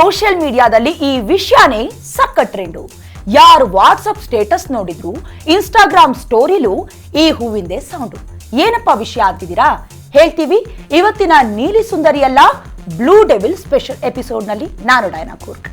Social ಮೀಡಿಯಾದಲ್ಲಿ ಈ ವಿಷಯನೇ ಸಕ್ಕ ಟ್ರೆಂಡು ಯಾರು ವಾಟ್ಸಪ್ ಸ್ಟೇಟಸ್ ನೋಡಿದ್ರು ಇನ್ಸ್ಟಾಗ್ರಾಮ್ ಸ್ಟೋರಿಲೂ ಈ ಹೂವಿಂದೆ ಸೌಂಡು ಏನಪ್ಪ ವಿಷಯ ಅಂತಿದ್ದೀರಾ? ಹೇಳ್ತೀವಿ, ಇವತ್ತಿನ ನೀಲಿ ಸುಂದರಿಯಲ್ಲ ಬ್ಲೂ ಡೆವಿಲ್ ಸ್ಪೆಷಲ್ ಎಪಿಸೋಡ್ನಲ್ಲಿ ನಾನು ಡೈನಾ ಕೂರ್ಕ್.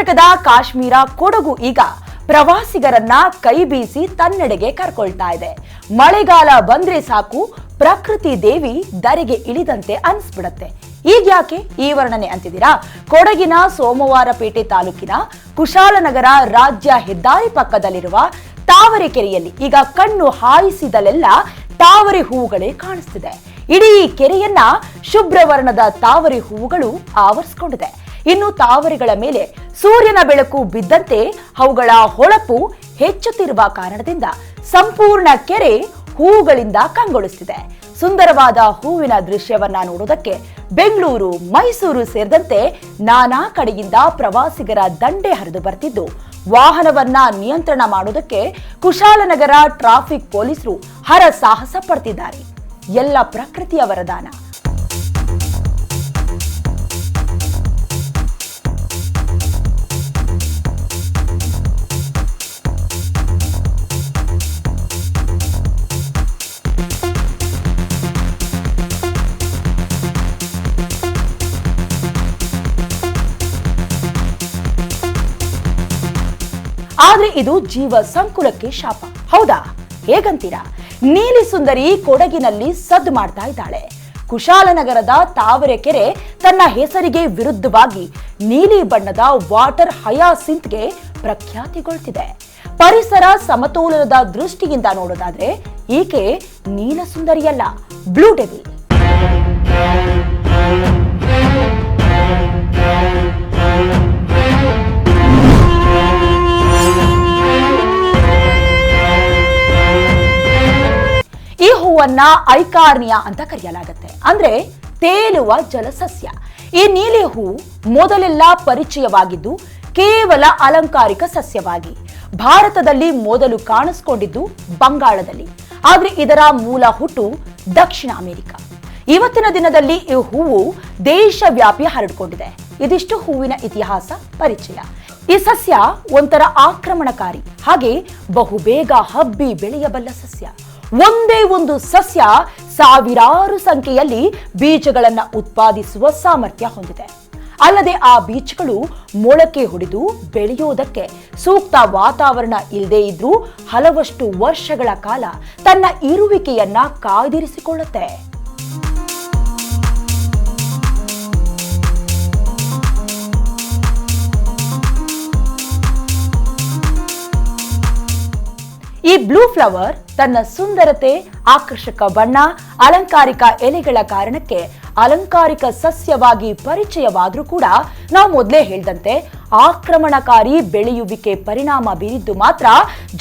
ಕರ್ನಾಟಕದ ಕಾಶ್ಮೀರ ಕೊಡಗು ಈಗ ಪ್ರವಾಸಿಗರನ್ನ ಕೈ ಬೀಸಿ ತನ್ನೆಡೆಗೆ ಕರ್ಕೊಳ್ತಾ ಇದೆ. ಮಳೆಗಾಲ ಬಂದ್ರೆ ಸಾಕು, ಪ್ರಕೃತಿ ದೇವಿ ದರೆಗೆ ಇಳಿದಂತೆ ಅನ್ಸ್ಬಿಡತ್ತೆ. ಈಗ ಯಾಕೆ ಈ ವರ್ಣನೆ ಅಂತಿದ್ದೀರಾ? ಕೊಡಗಿನ ಸೋಮವಾರಪೇಟೆ ತಾಲೂಕಿನ ಕುಶಾಲನಗರ ರಾಜ್ಯ ಹೆದ್ದಾರಿ ಪಕ್ಕದಲ್ಲಿರುವ ತಾವರೆಕೆರೆಯಲ್ಲಿ ಈಗ ಕಣ್ಣು ಹಾಯಿಸಿದಲೆಲ್ಲ ತಾವರೆ ಹೂವುಗಳೇ ಕಾಣಿಸ್ತಿದೆ. ಇಡೀ ಕೆರೆಯನ್ನ ಶುಭ್ರವರ್ಣದ ತಾವರೆ ಹೂವುಗಳು ಆವರಿಸಿಕೊಂಡಿದೆ. ಇನ್ನು ತಾವರೆಗಳ ಮೇಲೆ ಸೂರ್ಯನ ಬೆಳಕು ಬಿದ್ದಂತೆ ಅವುಗಳ ಹೊಳಪು ಹೆಚ್ಚುತ್ತಿರುವ ಕಾರಣದಿಂದ ಸಂಪೂರ್ಣ ಕೆರೆ ಹೂವುಗಳಿಂದ ಕಂಗೊಳಿಸ್ತಿದೆ. ಸುಂದರವಾದ ಹೂವಿನ ದೃಶ್ಯವನ್ನ ನೋಡೋದಕ್ಕೆ ಬೆಂಗಳೂರು, ಮೈಸೂರು ಸೇರಿದಂತೆ ನಾನಾ ಕಡೆಯಿಂದ ಪ್ರವಾಸಿಗರ ದಂಡೆ ಹರಿದು ಬರ್ತಿದ್ದು. ವಾಹನವನ್ನ ನಿಯಂತ್ರಣ ಮಾಡೋದಕ್ಕೆ ಕುಶಾಲನಗರ ಟ್ರಾಫಿಕ್ ಪೊಲೀಸರು ಹರ ಸಾಹಸ ಪಡ್ತಿದ್ದಾರೆ. ಎಲ್ಲ ಪ್ರಕೃತಿಯ ವರದಾನ. ಇದು ಜೀವ ಸಂಕುಲಕ್ಕೆ ಶಾಪ. ಹೌದಾ? ಹೇಗಂತೀರಾ? ನೀಲಿ ಸುಂದರಿ ಕೊಡಗಿನಲ್ಲಿ ಸದ್ದು ಮಾಡ್ತಾ ಇದ್ದಾಳೆ. ಕುಶಾಲನಗರದ ತಾವರೆಕೆರೆ ತನ್ನ ಹೆಸರಿಗೆ ವಿರುದ್ಧವಾಗಿ ನೀಲಿ ಬಣ್ಣದ ವಾಟರ್ ಹಯಾಸಿಂತ್ಗೆ ಪ್ರಖ್ಯಾತಿಗೊಳ್ತಿದೆ. ಪರಿಸರ ಸಮತೋಲನದ ದೃಷ್ಟಿಯಿಂದ ನೋಡೋದಾದ್ರೆ ಈಕೆ ನೀಲ ಸುಂದರಿಯಲ್ಲ ಬ್ಲೂ ಡೆವಿಲ್ ಹೂವನ್ನ ಐಕಾರ್ನಿಯಾ ಅಂತ ಕರೆಯಲಾಗುತ್ತೆ. ಅಂದ್ರೆ ತೇಲುವ ಜಲಸಸ್ಯ. ಈ ನೀಲಿ ಹೂ ಮೊದಲೆಲ್ಲ ಪರಿಚಯವಾಗಿದ್ದು ಕೇವಲ ಅಲಂಕಾರಿಕ ಸಸ್ಯವಾಗಿ. ಭಾರತದಲ್ಲಿ ಮೊದಲು ಕಾಣಿಸ್ಕೊಂಡಿದ್ದು ಬಂಗಾಳದಲ್ಲಿ. ಆದ್ರೆ ಇದರ ಮೂಲ ಹುಟ್ಟು ದಕ್ಷಿಣ ಅಮೆರಿಕ. ಇವತ್ತಿನ ದಿನದಲ್ಲಿ ಈ ಹೂವು ದೇಶವ್ಯಾಪಿ ಹರಡಿಕೊಂಡಿದೆ. ಇದಿಷ್ಟು ಹೂವಿನ ಇತಿಹಾಸ ಪರಿಚಯ. ಈ ಸಸ್ಯ ಒಂಥರ ಆಕ್ರಮಣಕಾರಿ, ಹಾಗೆ ಬಹುಬೇಗ ಹಬ್ಬಿ ಬೆಳೆಯಬಲ್ಲ ಸಸ್ಯ. ಒಂದೇ ಒಂದು ಸಸ್ಯ ಸಾವಿರಾರು ಸಂಖ್ಯೆಯಲ್ಲಿ ಬೀಜಗಳನ್ನು ಉತ್ಪಾದಿಸುವ ಸಾಮರ್ಥ್ಯ ಹೊಂದಿದೆ. ಅಲ್ಲದೆ ಆ ಬೀಜಗಳು ಮೊಳಕೆ ಹೊಡೆದು ಬೆಳೆಯೋದಕ್ಕೆ ಸೂಕ್ತ ವಾತಾವರಣ ಇಲ್ಲದೇ ಇದ್ರೂ ಹಲವಷ್ಟು ವರ್ಷಗಳ ಕಾಲ ತನ್ನ ಇರುವಿಕೆಯನ್ನ ಕಾಯ್ದಿರಿಸಿಕೊಳ್ಳುತ್ತೆ. ಈ ಬ್ಲೂ ಫ್ಲವರ್ ತನ್ನ ಸುಂದರತೆ, ಆಕರ್ಷಕ ಬಣ್ಣ, ಅಲಂಕಾರಿಕ ಎಲೆಗಳ ಕಾರಣಕ್ಕೆ ಅಲಂಕಾರಿಕ ಸಸ್ಯವಾಗಿ ಪರಿಚಯವಾದರೂ ಕೂಡ ನಾವು ಮೊದಲೇ ಹೇಳಿದಂತೆ ಆಕ್ರಮಣಕಾರಿ ಬೆಳೆಯುವಿಕೆ ಪರಿಣಾಮ ಬೀರಿದ್ದು ಮಾತ್ರ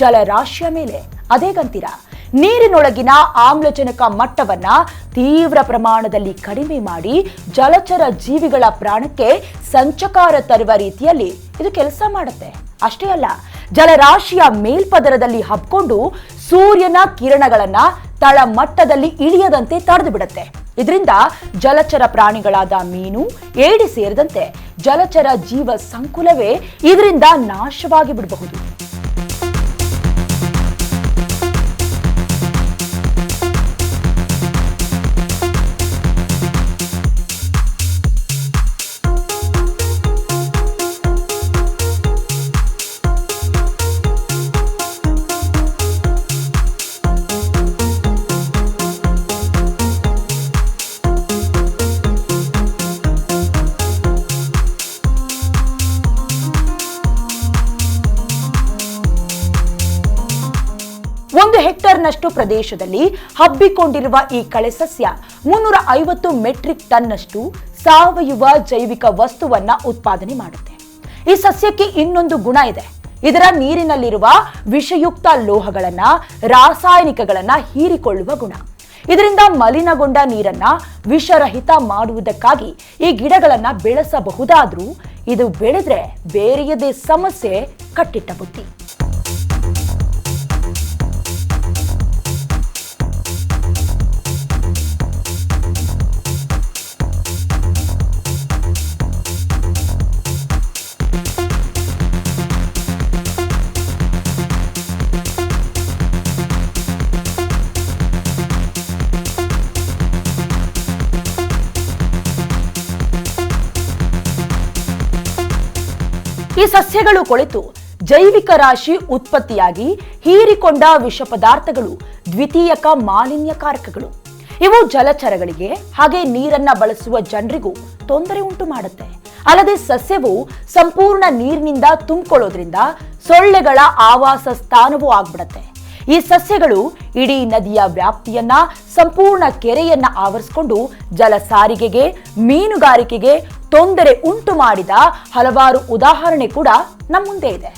ಜಲರಾಶಿಯ ಮೇಲೆ. ಅದೇಗಂತೀರ ನೀರಿನೊಳಗಿನ ಆಮ್ಲಜನಕ ಮಟ್ಟವನ್ನ ತೀವ್ರ ಪ್ರಮಾಣದಲ್ಲಿ ಕಡಿಮೆ ಮಾಡಿ ಜಲಚರ ಜೀವಿಗಳ ಪ್ರಾಣಕ್ಕೆ ಸಂಚಕಾರ ತರುವ ರೀತಿಯಲ್ಲಿ ಇದು ಕೆಲಸ ಮಾಡುತ್ತೆ. ಅಷ್ಟೇ ಅಲ್ಲ, ಜಲರಾಶಿಯ ಮೇಲ್ಪದರದಲ್ಲಿ ಹಬ್ಕೊಂಡು ಸೂರ್ಯನ ಕಿರಣಗಳನ್ನ ತಳಮಟ್ಟದಲ್ಲಿ ಇಳಿಯದಂತೆ ತಡೆದು ಬಿಡುತ್ತೆ. ಇದರಿಂದ ಜಲಚರ ಪ್ರಾಣಿಗಳಾದ ಮೀನು, ಏಡಿ ಸೇರಿದಂತೆ ಜಲಚರ ಜೀವ ಸಂಕುಲವೇ ಇದರಿಂದ ನಾಶವಾಗಿ ಬಿಡಬಹುದು. ಒಂದು ಹೆಕ್ಟೇರ್ನಷ್ಟು ಪ್ರದೇಶದಲ್ಲಿ ಹಬ್ಬಿಕೊಂಡಿರುವ ಈ ಕಳೆ ಸಸ್ಯ ಮುನ್ನೂರ ಐವತ್ತು ಮೆಟ್ರಿಕ್ ಟನ್ನಷ್ಟು ಸಾವಯವ ಜೈವಿಕ ವಸ್ತುವನ್ನ ಉತ್ಪಾದನೆ ಮಾಡುತ್ತೆ. ಈ ಸಸ್ಯಕ್ಕೆ ಇನ್ನೊಂದು ಗುಣ ಇದೆ. ಇದರ ನೀರಿನಲ್ಲಿರುವ ವಿಷಯುಕ್ತ ಲೋಹಗಳನ್ನ, ರಾಸಾಯನಿಕಗಳನ್ನ ಹೀರಿಕೊಳ್ಳುವ ಗುಣ. ಇದರಿಂದ ಮಲಿನಗೊಂಡ ನೀರನ್ನ ವಿಷರಹಿತ ಮಾಡುವುದಕ್ಕಾಗಿ ಈ ಗಿಡಗಳನ್ನ ಬೆಳೆಸಬಹುದಾದ್ರೂ ಇದು ಬೆಳೆದ್ರೆ ಬೇರೆಯದೇ ಸಮಸ್ಯೆ, ಕಟ್ಟಿಟ್ಟ ಬುತ್ತಿ ಈ ಸಸ್ಯಗಳು ಕೊಳೆತು. ಜೈವಿಕ ರಾಶಿ ಉತ್ಪತ್ತಿಯಾಗಿ ಹೀರಿಕೊಂಡ ವಿಷ ಪದಾರ್ಥಗಳು ದ್ವಿತೀಯಕ ಮಾಲಿನ್ಯಕಾರಕಗಳು ಇವು ಜಲಚರಗಳಿಗೆ ಹಾಗೆ ನೀರನ್ನ ಬಳಸುವ ಜನರಿಗೂ ತೊಂದರೆ ಉಂಟು ಮಾಡುತ್ತೆ. ಅಲ್ಲದೆ ಸಸ್ಯವು ಸಂಪೂರ್ಣ ನೀರಿನಿಂದ ತುಂಬಿಕೊಳ್ಳೋದ್ರಿಂದ ಸೊಳ್ಳೆಗಳ ಆವಾಸ ಸ್ಥಾನವೂ ಆಗ್ಬಿಡತ್ತೆ. ಈ ಸಸ್ಯಗಳು ಇಡೀ ನದಿಯ ವ್ಯಾಪ್ತಿಯನ್ನ, ಸಂಪೂರ್ಣ ಕೆರೆಯನ್ನ ಆವರಿಸಿಕೊಂಡು ಜಲ ಸಾರಿಗೆಗೆ ಮೀನುಗಾರಿಕೆಗೆ ತೊಂದರೆ ಉಂಟು ಮಾಡಿದ ಹಲವಾರು ಉದಾಹರಣೆ ಕೂಡ ನಮ್ಮ ಮುಂದೆ ಇದೆ.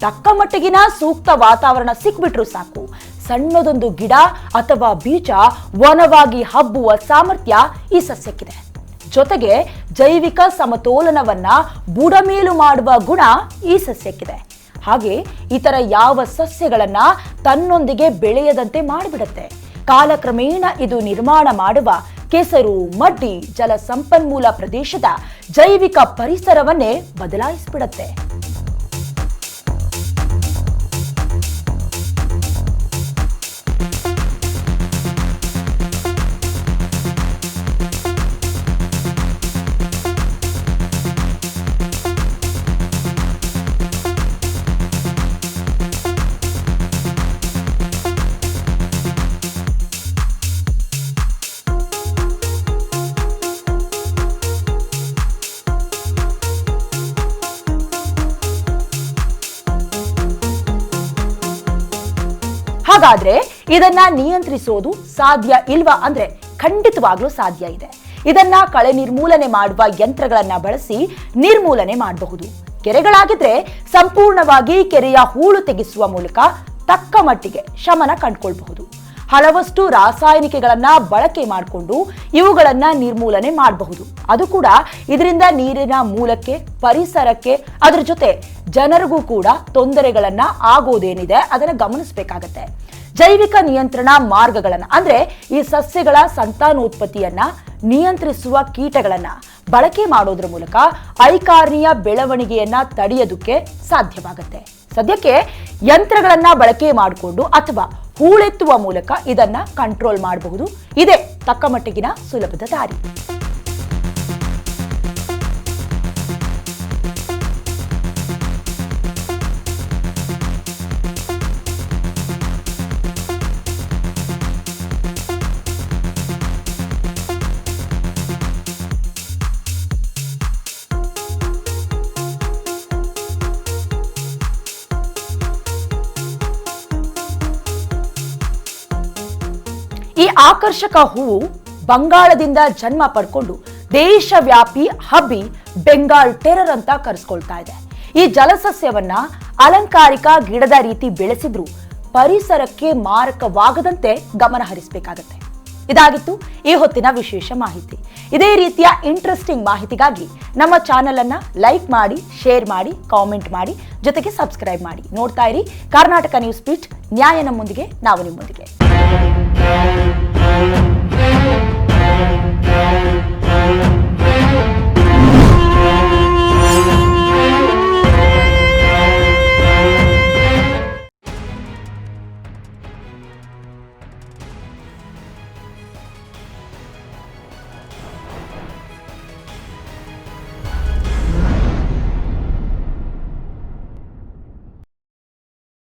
ತಕ್ಕ ಮಟ್ಟಿಗಿನ ಸೂಕ್ತ ವಾತಾವರಣ ಸಿಕ್ಬಿಟ್ರು ಸಾಕು. ಸಣ್ಣದೊಂದು ಗಿಡ ಅಥವಾ ಬೀಜ ವನವಾಗಿ ಹಬ್ಬುವ ಸಾಮರ್ಥ್ಯ ಈ ಸಸ್ಯಕ್ಕಿದೆ. ಜೊತೆಗೆ ಜೈವಿಕ ಸಮತೋಲನವನ್ನ ಬುಡಮೇಲು ಮಾಡುವ ಗುಣ ಈ ಸಸ್ಯಕ್ಕಿದೆ. ಹಾಗೆ ಇತರ ಯಾವ ಸಸ್ಯಗಳನ್ನ ತನ್ನೊಂದಿಗೆ ಬೆಳೆಯದಂತೆ ಮಾಡಿಬಿಡುತ್ತೆ. ಕಾಲಕ್ರಮೇಣ ಇದು ನಿರ್ಮಾಣ ಮಾಡುವ ಕೆಸರು ಮಡ್ಡಿ ಜಲ ಸಂಪನ್ಮೂಲ ಪ್ರದೇಶದ ಜೈವಿಕ ಪರಿಸರವನ್ನೇ ಬದಲಾಯಿಸಿಬಿಡತ್ತೆ. ಹಾಗಾದ್ರೆ ಇದನ್ನ ನಿಯಂತ್ರಿಸೋದು ಸಾಧ್ಯ ಇಲ್ವಾ ಅಂದ್ರೆ ಖಂಡಿತವಾಗ್ಲೂ ಸಾಧ್ಯ ಇದೆ. ಇದನ್ನ ಕಳೆ ನಿರ್ಮೂಲನೆ ಮಾಡುವ ಯಂತ್ರಗಳನ್ನ ಬಳಸಿ ನಿರ್ಮೂಲನೆ ಮಾಡಬಹುದು. ಕೆರೆಗಳಾಗಿದ್ರೆ ಸಂಪೂರ್ಣವಾಗಿ ಕೆರೆಯ ಹೂಳು ತೆಗೆಸುವ ಮೂಲಕ ತಕ್ಕ ಮಟ್ಟಿಗೆ ಶಮನ ಕಂಡುಕೊಳ್ಬಹುದು. ಹಲವಷ್ಟು ರಾಸಾಯನಿಕಗಳನ್ನ ಬಳಕೆ ಮಾಡಿಕೊಂಡು ಇವುಗಳನ್ನ ನಿರ್ಮೂಲನೆ ಮಾಡಬಹುದು. ಅದು ಕೂಡ ಇದರಿಂದ ನೀರಿನ ಮೂಲಕ್ಕೆ, ಪರಿಸರಕ್ಕೆ, ಅದರ ಜೊತೆ ಜನರಿಗೂ ಕೂಡ ತೊಂದರೆಗಳನ್ನ ಆಗೋದೇನಿದೆ ಅದನ್ನ ಗಮನಿಸಬೇಕಾಗತ್ತೆ. ಜೈವಿಕ ನಿಯಂತ್ರಣ ಮಾರ್ಗಗಳನ್ನ, ಅಂದ್ರೆ ಈ ಸಸ್ಯಗಳ ಸಂತಾನೋತ್ಪತ್ತಿಯನ್ನ ನಿಯಂತ್ರಿಸುವ ಕೀಟಗಳನ್ನ ಬಳಕೆ ಮಾಡೋದ್ರ ಮೂಲಕ ಐಕಾರ್ನಿಯ ಬೆಳವಣಿಗೆಯನ್ನ ತಡೆಯೋದಕ್ಕೆ ಸಾಧ್ಯವಾಗುತ್ತೆ. ಸದ್ಯಕ್ಕೆ ಯಂತ್ರಗಳನ್ನ ಬಳಕೆ ಮಾಡಿಕೊಂಡು ಅಥವಾ ಹೂಳೆತ್ತುವ ಮೂಲಕ ಇದನ್ನ ಕಂಟ್ರೋಲ್ ಮಾಡಬಹುದು. ಇದೇ ತಕ್ಕ ಮಟ್ಟಿಗಿನ ಸುಲಭದ ದಾರಿ. ಆಕರ್ಷಕ ಹೂವು ಬಂಗಾಳದಿಂದ ಜನ್ಮ ಪಡ್ಕೊಂಡು ದೇಶವ್ಯಾಪಿ ಹಬ್ಬಿ ಬೆಂಗಾಲ್ ಟೆರರ್ ಅಂತ ಕರೆಸ್ಕೊಳ್ತಾ ಇದೆ. ಈ ಜಲಸಸ್ಯವನ್ನ ಅಲಂಕಾರಿಕ ಗಿಡದ ರೀತಿ ಬೆಳೆಸಿದ್ರು ಪರಿಸರಕ್ಕೆ ಮಾರಕವಾಗದಂತೆ ಗಮನ ಹರಿಸಬೇಕಾಗತ್ತೆ. ಇದಾಗಿತ್ತು ಈ ಹೊತ್ತಿನ ವಿಶೇಷ ಮಾಹಿತಿ. ಇದೇ ರೀತಿಯ ಇಂಟ್ರೆಸ್ಟಿಂಗ್ ಮಾಹಿತಿಗಾಗಿ ನಮ್ಮ ಚಾನೆಲ್ ಅನ್ನ ಲೈಕ್ ಮಾಡಿ ಶೇರ್ ಮಾಡಿ ಕಾಮೆಂಟ್ ಮಾಡಿ, ಜೊತೆಗೆ ಸಬ್ಸ್ಕ್ರೈಬ್ ಮಾಡಿ. ನೋಡ್ತಾ ಇರಿ ಕರ್ನಾಟಕ ನ್ಯೂಸ್ ಪೀಚ್ ನ್ಯಾಯ ನಮ್ಮೊಂದಿಗೆ ನಾವು ನಿಮ್ಮೊಂದಿಗೆ.